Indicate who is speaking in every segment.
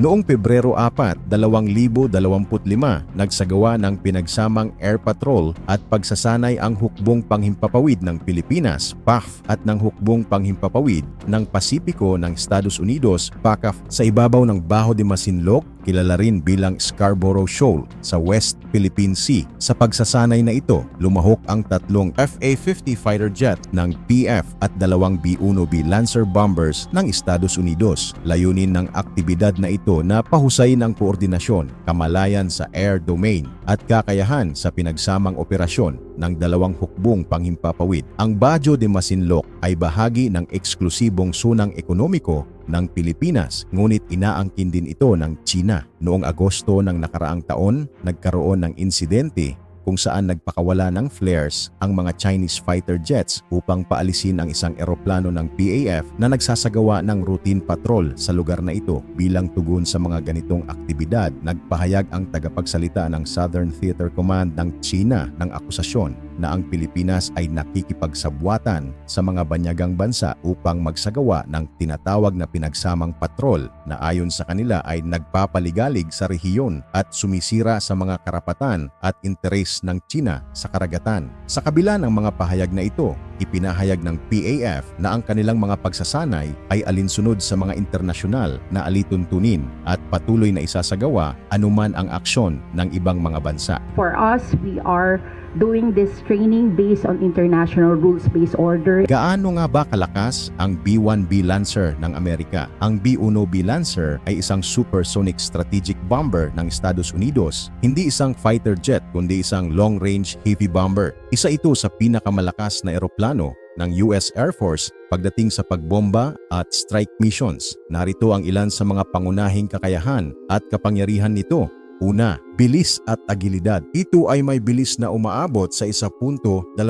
Speaker 1: Noong Pebrero 4, 2025, nagsagawa ng pinagsamang air patrol at pagsasanay ang hukbong panghimpapawid ng Pilipinas, PAF, at ng hukbong panghimpapawid ng Pasipiko ng Estados Unidos, PACAF, sa ibabaw ng Baho de Masinloc, kilala rin bilang Scarborough Shoal sa West Philippine Sea. Sa pagsasanay na ito, lumahok ang tatlong FA-50 fighter jet ng PF at dalawang B-1B Lancer bombers ng Estados Unidos. Layunin ng aktibidad na ito na pahusayin ang koordinasyon, kamalayan sa air domain at kakayahan sa pinagsamang operasyon ng dalawang hukbong panghimpapawid. Ang Bajo de Masinloc ay bahagi ng eksklusibong sunang ekonomiko ng Pilipinas ngunit inaangkin din ito ng China. Noong Agosto ng nakaraang taon, nagkaroon ng insidente kung saan nagpakawala ng flares ang mga Chinese fighter jets upang paalisin ang isang eroplano ng PAF na nagsasagawa ng routine patrol sa lugar na ito. Bilang tugon sa mga ganitong aktibidad, nagpahayag ang tagapagsalita ng Southern Theater Command ng China ng akusasyon na ang Pilipinas ay nakikipagsabwatan sa mga banyagang bansa upang magsagawa ng tinatawag na pinagsamang patrol na ayon sa kanila ay nagpapaligalig sa rehiyon at sumisira sa mga karapatan at interes ng China sa karagatan. Sa kabila ng mga pahayag na ito, ipinahayag ng PAF na ang kanilang mga pagsasanay ay alinsunod sa mga internasyonal na alituntunin at patuloy na isasagawa anuman ang aksyon ng ibang mga bansa.
Speaker 2: For us, we are doing this training based on international rules-based order.
Speaker 1: Gaano nga ba kalakas ang B-1B Lancer ng Amerika? Ang B-1B Lancer ay isang supersonic strategic bomber ng Estados Unidos. Hindi isang fighter jet kundi isang long-range heavy bomber. Isa ito sa pinakamalakas na eroplano ng US Air Force pagdating sa pagbomba at strike missions. Narito ang ilan sa mga pangunahing kakayahan at kapangyarihan nito. Una, bilis at agilidad. Ito ay may bilis na umaabot sa 1.25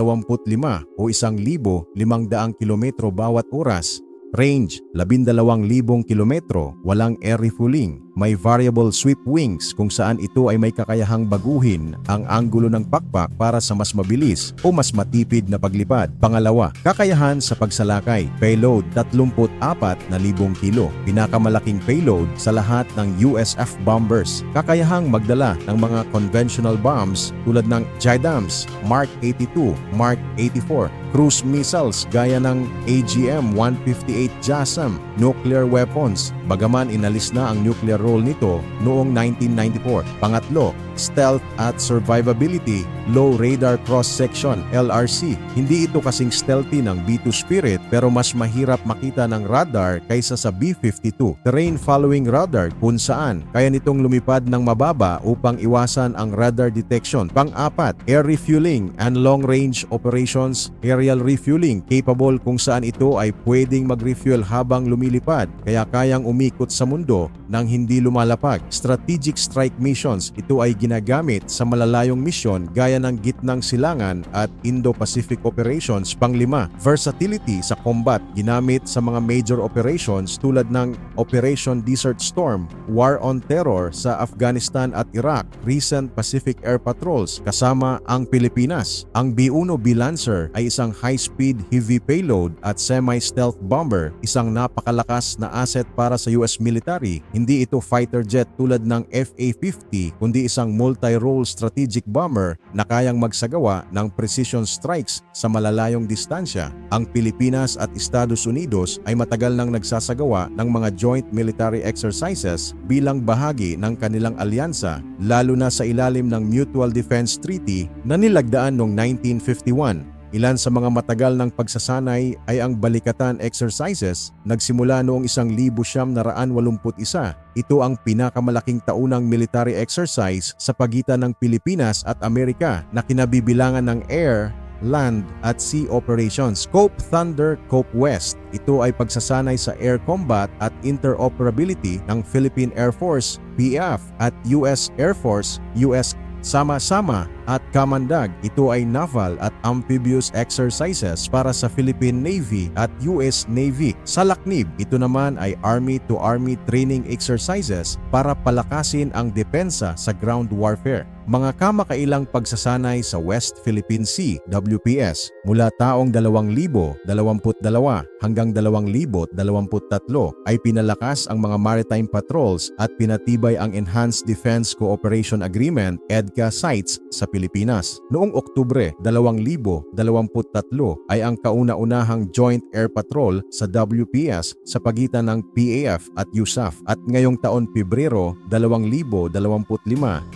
Speaker 1: o 1,500 kilometro bawat oras. Range, 12,000 kilometro, walang air refueling. May variable sweep wings kung saan ito ay may kakayahang baguhin ang anggulo ng pakpak para sa mas mabilis o mas matipid na paglipad. Pangalawa, kakayahan sa pagsalakay. Payload, 34,000 kilo. Pinakamalaking payload sa lahat ng USF bombers. Kakayahang magdala ng mga conventional bombs tulad ng JIDAMs, Mark 82, Mark 84, cruise missiles gaya ng AGM-158 JASSM, nuclear weapons, bagaman inalis na ang nuclear role nito noong 1994. Pangatlo, stealth at survivability, low radar cross-section, LRC. Hindi ito kasing stealthy ng B2 Spirit pero mas mahirap makita ng radar kaysa sa B52. Terrain following radar kung saan kaya nitong lumipad ng mababa upang iwasan ang radar detection. Pang-apat, air refueling and long-range operations, aerial refueling capable kung saan ito ay pwedeng mag-refuel habang lumilipad kaya kayang umikot sa mundo nang hindi lumalapag. Strategic strike missions, ito ay ginagamit sa malalayong misyon gaya ng gitnang silangan at Indo-Pacific operations. Panglima, versatility sa combat, ginamit sa mga major operations tulad ng Operation Desert Storm, War on Terror sa Afghanistan at Iraq, recent Pacific Air Patrols kasama ang Pilipinas. Ang B-1B Lancer ay isang high-speed heavy payload at semi-stealth bomber, isang napakalakas na asset para sa US military. Hindi ito fighter jet tulad ng FA-50 kundi isang multi-role strategic bomber na kayang magsagawa ng precision strikes sa malalayong distansya. Ang Pilipinas at Estados Unidos ay matagal nang nagsasagawa ng mga joint military exercises bilang bahagi ng kanilang alyansa lalo na sa ilalim ng Mutual Defense Treaty na nilagdaan noong 1951 Ilan sa mga matagal ng pagsasanay ay ang balikatan exercises nagsimula noong 1981. Ito ang pinakamalaking taunang military exercise sa pagitan ng Pilipinas at Amerika na kinabibilangan ng air, land at sea operations. Cope Thunder, Cope West. Ito ay pagsasanay sa air combat at interoperability ng Philippine Air Force, PF at US Air Force, US Sama-sama At Kamandag, ito ay naval at amphibious exercises para sa Philippine Navy at US Navy. Sa Laknib, ito naman ay Army-to-Army training exercises para palakasin ang depensa sa ground warfare. Mga kamakailang pagsasanay sa West Philippine Sea, WPS, mula taong 2022 hanggang 2023 ay pinalakas ang mga maritime patrols at pinatibay ang Enhanced Defense Cooperation Agreement EDCA sites sa Pilipinas. Noong Oktubre 2023 ay ang kauna-unahang Joint Air Patrol sa WPS sa pagitan ng PAF at USAF at ngayong taon Pebrero 2025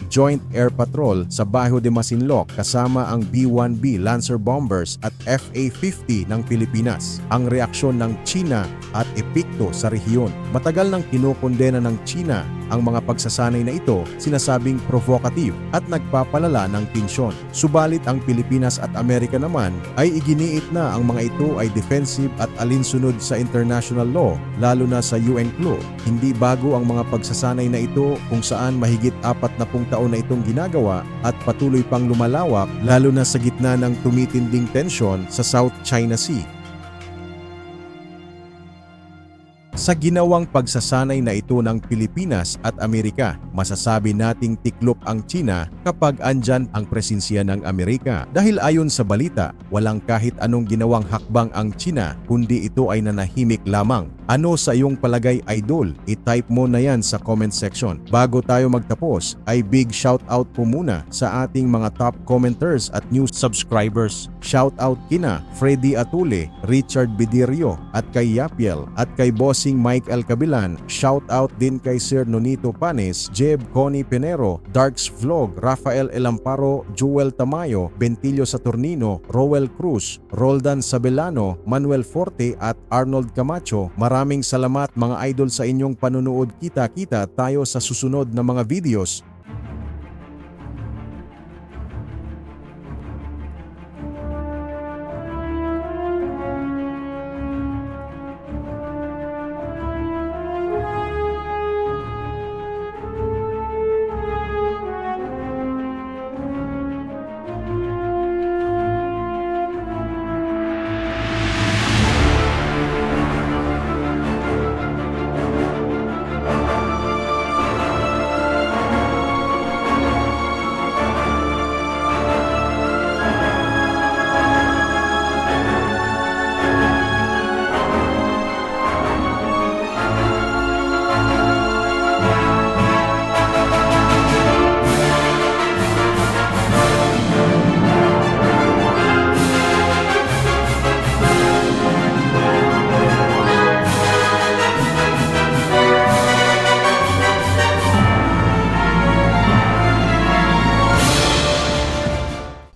Speaker 1: Joint Air Patrol sa Bajo de Masinloc kasama ang B-1B Lancer Bombers at FA-50 ng Pilipinas. Ang reaksyon ng China at epikto sa rehiyon. Matagal nang kinokondena ng China ang mga pagsasanay na ito sinasabing provocative at nagpapalala ng tensyon. Subalit ang Pilipinas at Amerika naman ay iginiit na ang mga ito ay defensive at alinsunod sa international law lalo na sa UN CLO. Hindi bago ang mga pagsasanay na ito kung saan mahigit apat na taon na itong ginagawa at patuloy pang lumalawak lalo na sa gitna ng tumitinding tensyon sa South China Sea. Sa ginawang pagsasanay na ito ng Pilipinas at Amerika, masasabi nating tiklop ang China kapag andyan ang presensya ng Amerika. Dahil ayon sa balita, walang kahit anong ginawang hakbang ang China kundi ito ay nanahimik lamang. Ano sa iyong palagay idol? I-type mo na yan sa comment section. Bago tayo magtapos, ay big shout out po muna sa ating mga top commenters at new subscribers. Shout out kina Freddy Atule, Richard Bidirio at kay Yapiel at kay Bossing Mike El Cabilan. Shout out din kay Sir Nonito Panes, Jeb Connie Penero, Darks Vlog, Rafael Elamparo, Joel Tamayo, Bentilio Saturnino, Rowel Cruz, Roldan Sabelano, Manuel Forte at Arnold Camacho. Maraming salamat mga idol sa inyong panunood. Kita-kita tayo sa susunod na mga videos.